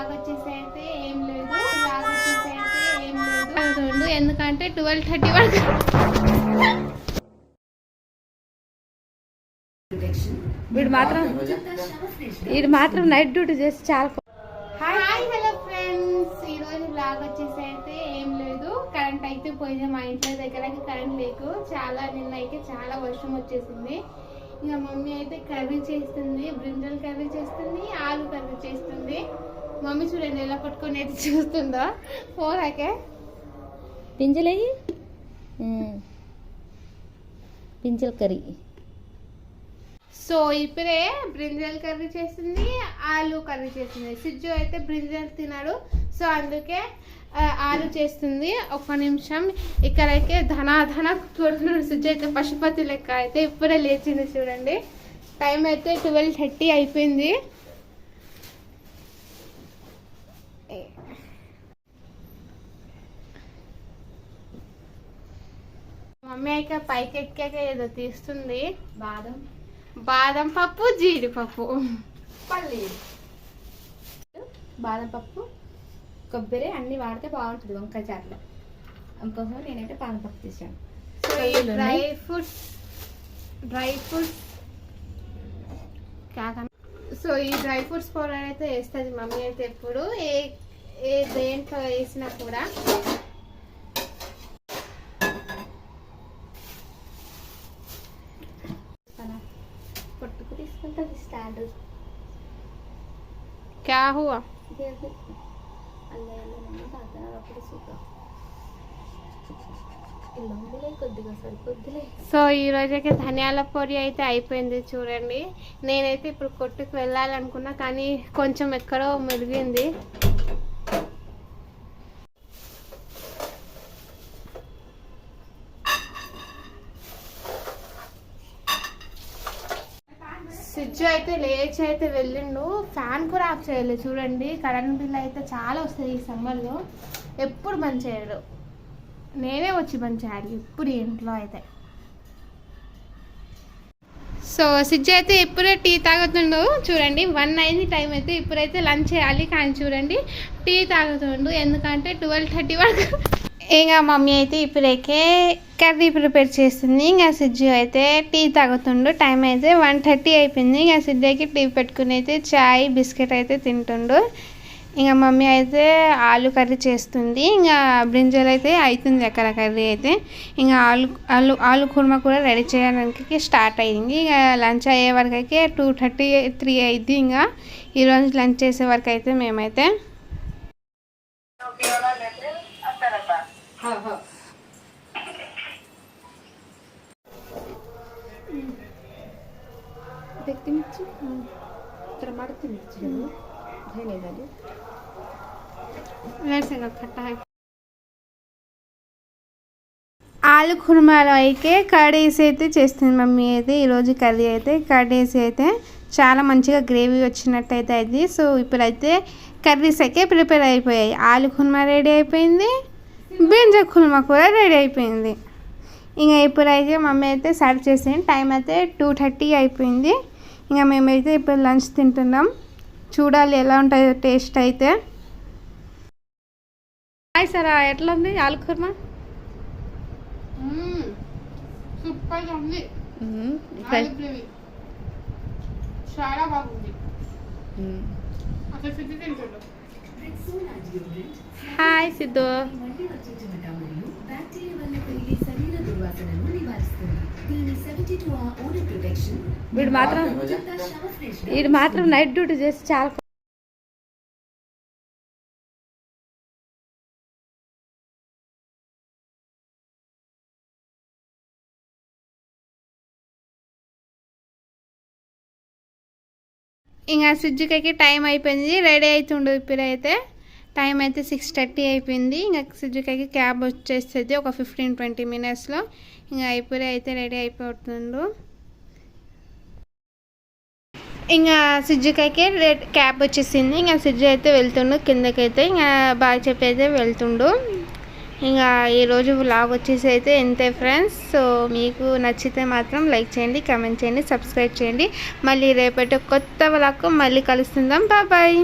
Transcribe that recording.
Log వచ్చేసి అయితే ఏం లేదు లాగ్ వచ్చేసి అయితే ఏం లేదు ఎందుకంటే ట్వెల్వ్ థర్టీ వరకు. వీడు మాత్రం వీడు మాత్రం నైట్ డ్యూటీ చేసి చాలా హాయ్ హలో ఫ్రెండ్స్ ఈ రోజు బ్లాగ్ వచ్చేసి అయితే ఏం లేదు. కరెంట్ అయితే పోయింది మా ఇంట్లో దగ్గర కరెంట్ లేకు చాలా నిన్న అయితే చాలా వర్షం వచ్చేసింది. ఇంకా మమ్మీ అయితే కర్రీ చేస్తుంది బ్రింజల్ కర్రీ చేస్తుంది ఆలు కర్రీ చేస్తుంది. మమ్మీ చూడండి ఎలా పట్టుకొని అయితే చూస్తుందో. పోరాకే పింజలయ్యి పింజల్. కర్రీ. సో ఇప్పుడే బ్రింజల్ కర్రీ చేస్తుంది ఆలు కర్రీ చేస్తుంది సిజ్జు అయితే బ్రింజల్ తినాడు సో అందుకే ఆలు చేస్తుంది. ఒక్క నిమిషం. ఇక్కడైతే ధనా ధన కొడుతున్నాడు సిజ్జు. అయితే పశుపతి లెక్క అయితే ఇప్పుడే లేచింది చూడండి. టైం అయితే ట్వెల్వ్ థర్టీ అయిపోయింది. మమ్మీ అయితే పైకి ఎక్కాక ఏదో తీస్తుంది. బాదం. బాదం పప్పు జీడిపప్పు. పల్లి బాదం పప్పు కొబ్బరి అన్ని వాడితే బాగుంటుంది వంకాయ చారులో. అందుకోసం నేనైతే బాదం పప్పు తీసాను dry. Fruits dry fruits so ఈ డ్రై ఫ్రూట్స్ పౌడర్ అయితే వేస్తుంది మమ్మీ అయితే ఎప్పుడు. ఏ ఏ దేంట్లో వేసినా కూడా. సో ఈ రోజైతే ధనియాల పొడి అయితే అయిపోయింది చూడండి. నేనైతే ఇప్పుడు కొట్టుకు వెళ్ళాలనుకున్నా కానీ కొంచెం ఎక్కడో మెరిగింది. స్విచ్ అయితే లేచి అయితే వెళ్ళిండు. ఫ్యాన్ కూడా ఆఫ్ చేయలేదు. చూడండి కరెంట్ బిల్ అయితే చాలా వస్తుంది ఈ సమ్మర్లో ఎప్పుడు బంద్ చేయడు. నేనే వచ్చి బంద్ చేయాలి ఇప్పుడు ఇంట్లో అయితే. సో సిజ్జ అయితే ఇప్పుడే టీ తాగుతుండు. చూడండి వన్ అయింది టైం అయితే ఇప్పుడైతే లంచ్ చేయాలి కానీ చూడండి టీ తాగుతుండు. ఎందుకంటే ట్వెల్వ్ థర్టీ వరకు. ఇంకా మమ్మీ అయితే ఇప్పుడైతే కర్రీ ప్రిపేర్ చేస్తుంది. ఇంకా సిజ్జు అయితే టీ తాగుతుండు. టైం అయితే వన్ థర్టీ అయిపోయింది. ఇంకా సిజ్జకి టీ పెట్టుకుని అయితే చాయ్ బిస్కెట్ అయితే తింటుండు. ఇంకా మమ్మీ అయితే ఆలు కర్రీ చేస్తుంది. ఇంకా బ్రింజల్ అయితే అవుతుంది అక్కడ కర్రీ అయితే. ఇంకా ఆలు ఆలు ఆలు కుర్మా కూడా రెడీ చేయడానికి స్టార్ట్ అయ్యింది ఇక లంచ్ అయ్యే వరకు అయితే టూ థర్టీ త్రీ అయింది ఇంకా. ఈరోజు లంచ్ చేసే వరకు అయితే మేమైతే ಮಿರ್ಚಿ ಮಿರ್ಚಿ ಧನ್ಯವಾದ ఆలు కుర్మాలో అయితే కర్డేసి అయితే చేస్తుంది మమ్మీ అయితే. ఈరోజు కర్రీ అయితే కర్డేసి అయితే చాలా మంచిగా గ్రేవీ వచ్చినట్టు అయితే అయింది. సో ఇప్పుడైతే కర్రీస్ అయితే ప్రిపేర్ అయిపోయాయి. ఆలు కుర్మా రెడీ అయిపోయింది. బీన్స్ కుర్మా కూడా రెడీ అయిపోయింది. ఇంకా ఇప్పుడైతే మమ్మీ అయితే సర్వ్ చేసింది. టైం అయితే టూ థర్టీ అయిపోయింది. ఇంకా మేమైతే ఇప్పుడు లంచ్ తింటున్నాం. చూడాలి ఎలా ఉంటుందో టేస్ట్ అయితే. హాయ్ సరా ఎట్లా ఉంది. ఆలు కుర్మా ఉంది చాలా బాగుంది. హాయ్ సిద్ధు. వీడు మాత్రం వీడు మాత్రం నైట్ డ్యూటీ చేసి చాలా ఇంకా సుజ్జుకకి టైం అయిపోయింది రెడీ అవుతుండు ఇప్పుడైతే. టైం అయితే సిక్స్ థర్టీ అయిపోయింది. ఇంకా సుజ్జుకకి క్యాబ్ వచ్చేస్తుంది ఒక ఫిఫ్టీన్ ట్వంటీ మినిట్స్లో. ఇంకా అయిపోయి అయితే రెడీ అయిపోతుండు. ఇంకా సుజ్జుకైతే క్యాబ్ వచ్చేసింది. ఇంకా సుజ్జు అయితే వెళ్తుండు కిందకైతే. ఇంకా బాగా చెప్పి అయితే వెళ్తుండు. ఇంకా ఈరోజు వ్లాగ్ వచ్చేసి అయితే ఇంతే ఫ్రెండ్స్ సో మీకు నచ్చితే మాత్రం లైక్ చేయండి కమెంట్ చేయండి సబ్స్క్రైబ్ చేయండి. మళ్ళీ రేపటి కొత్త వ్లాగ్ మళ్ళీ కలుస్తుందాం. బాబాయ్